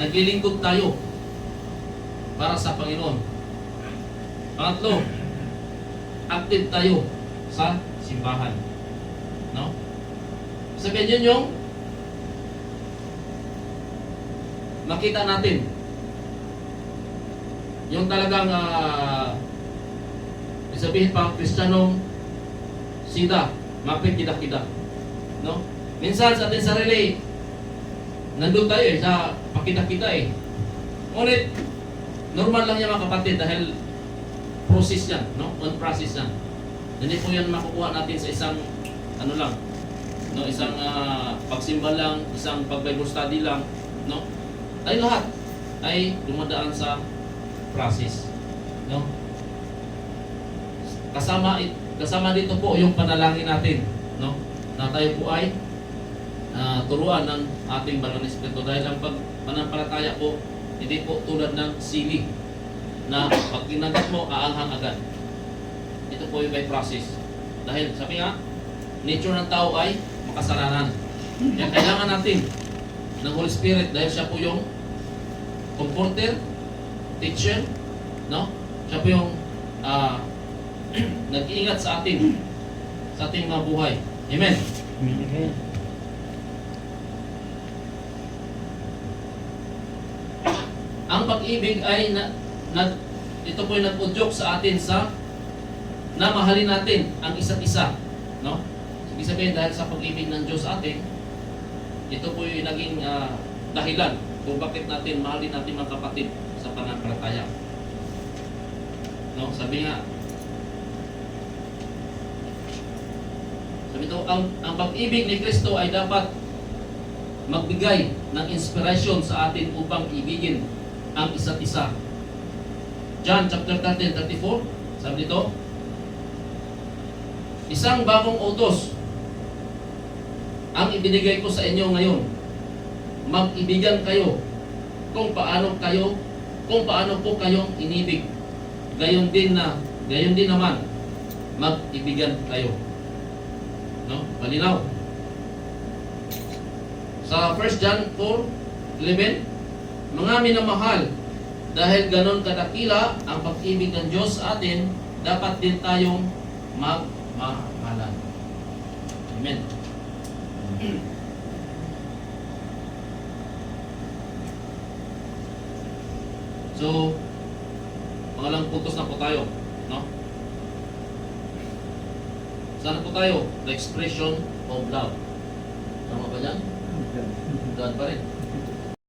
naglilingkod tayo para sa Panginoon. Pangatlo, active tayo sa simbahan. No? Sabihin yun yung makita natin yung talagang uh, sabihin pa Kristiyanong sida, mapit kita-kita. No? Minsan sa ating sarili, nandun tayo eh, sa pakita-kita eh. Ngunit, normal lang yan mga kapatid dahil process yan, no? On process yan. Hindi po yan makukuha natin sa isang, ano lang, no? Isang ah, pagsimba lang, isang pag-Bible study lang, no? Tayo lahat ay dumadaan sa process, no? Kasama kasama dito po yung panalangin natin, no? Na tayo po ay ah, turuan ng ating banal na espiritu dahil ang pag pananampalataya po hindi po tulad ng sili na pag kinagat mo aanghang agad. Ito po yung by process. Dahil sabi nga, nature ng tao ay makasalanan. Kaya kailangan natin ng Holy Spirit dahil siya po yung comforter, teacher, no? Siya po yung ah, nag-iingat sa atin sa ating mga buhay. Amen. Amen. Ang pag-ibig ay na, na, ito po yung nag-udyok sa atin sa na mahalin natin ang isa't isa. No? Ibig sabihin dahil sa pag-ibig ng Diyos atin, ito po yung naging ah, dahilan kung bakit natin mahalin natin mga kapatid sa pananampalataya. No? Sabi nga, sabi ito, ang, ang pag-ibig ni Kristo ay dapat magbigay ng inspiration sa atin upang ibigin ang isa't isa. John chapter 13, 34, sabi dito, Isang bagong utos ang ibinigay ko sa inyo ngayon. Mag-ibigan kayo kung paano kayo, kung paano po kayong inibig. Gayon din na, gayon din naman, mag-ibigan kayo. No? Malinaw. Sa 1 John 4, 11, mga minamahal, dahil ganon kadakila ang pag-ibig ng Diyos sa atin, dapat din tayong magmahalan. Amen. So, pangalang puntos na po tayo, no? Sana po tayo? The expression of love. Tama ba yan? God pa rin.